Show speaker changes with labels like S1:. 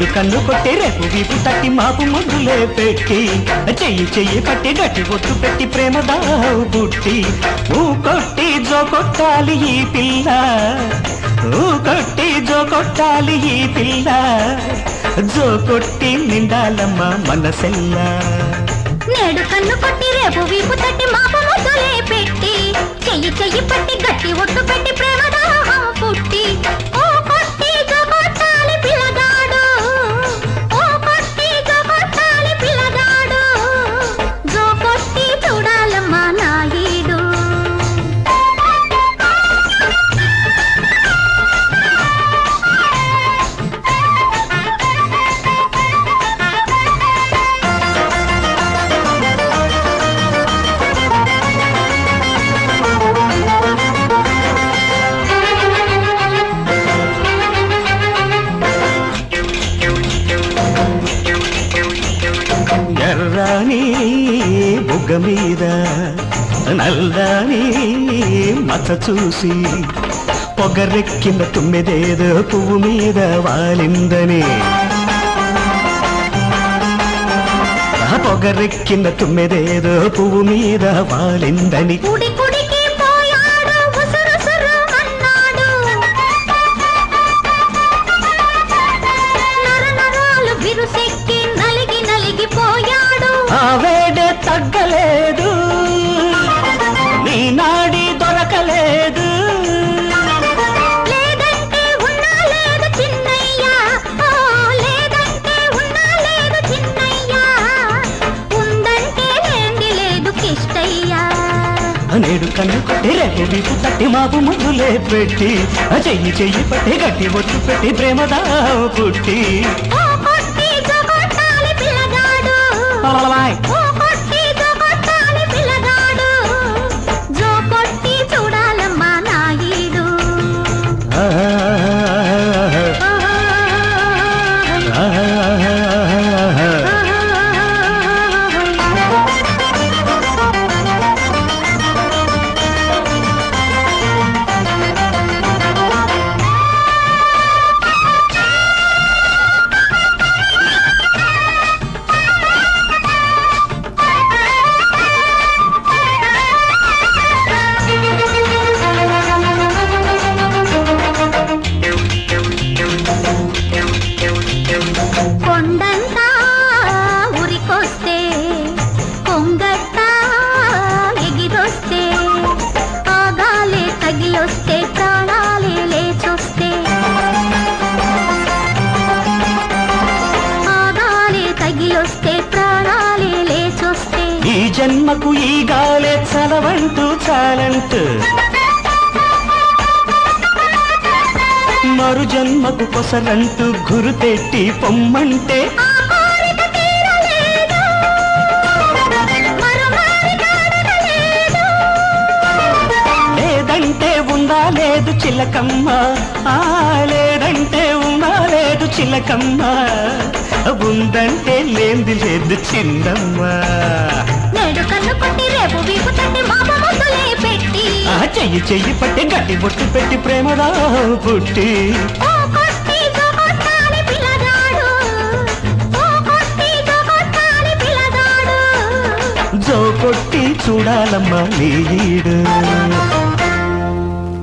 S1: నేడు కన్ను కొట్టి రేపు వీపు తట్టి మాపు ముద్దులే పెట్టి. చెయ్యి చెయ్యి పట్టి గట్టి ఒట్టు పెట్టి ప్రేమ దావు బుట్టి ఊ కొట్టి జో కొట్టాలి ఈ పిల్ల. ఊ కొట్టి జో కొట్టాలి ఈ పిల్ల. జో కొట్టి నిండాలమ్మ మనసెల్లా.
S2: నేడు కన్ను కొట్టి రేపు వీపు తట్టి మాపు ముద్దులే పెట్టి. చెయ్యి చెయ్యి పట్టి గట్టి ఒట్టు పెట్టి ప్రేమ దాహం పుట్టి.
S1: బుగ్గ మీద నల్లని మచ్చ చూసి పొగరెక్కిన తుమ్మెదేదో పువ్వు మీద వాలిందని. పొగరెక్కిన తుమ్మెదేదో పువ్వు మీద వాలిందని. నేడు కన్ను రేపు వీపు తట్టి మాపు ముద్దులే పెట్టి. చెయ్యి చెయ్యి పట్టి గట్టి ఒట్టు పెట్టి ప్రేమదా పుట్టి. జన్మకు ఈ గాలే చలవంటూ చాలంటూ. మరు జన్మకు కొసరంటూ గురు పొమ్మంటే. లేదంటే ఉందా లేదు చిలకమ్మ. లేదంటే ఉందా లేదు చిలకమ్మ. ఉందంటే లేంది లేదు చిన్నమ్మ.
S2: నేడు కన్ను కొట్టి రేపు వీపు తట్టి మామ ముద్దులే పెట్టి.
S1: ఆ చెయ్యి చెయ్యి పట్టి గట్టి బొట్టు పెట్టి ప్రేమదా పుట్టి.
S2: ఓ కొట్టి జగొట్టాలి పిల్లగాడు. ఓ కొట్టి జగొట్టాలి పిల్లగాడు.
S1: జో కొట్టి చూడాలమ్మా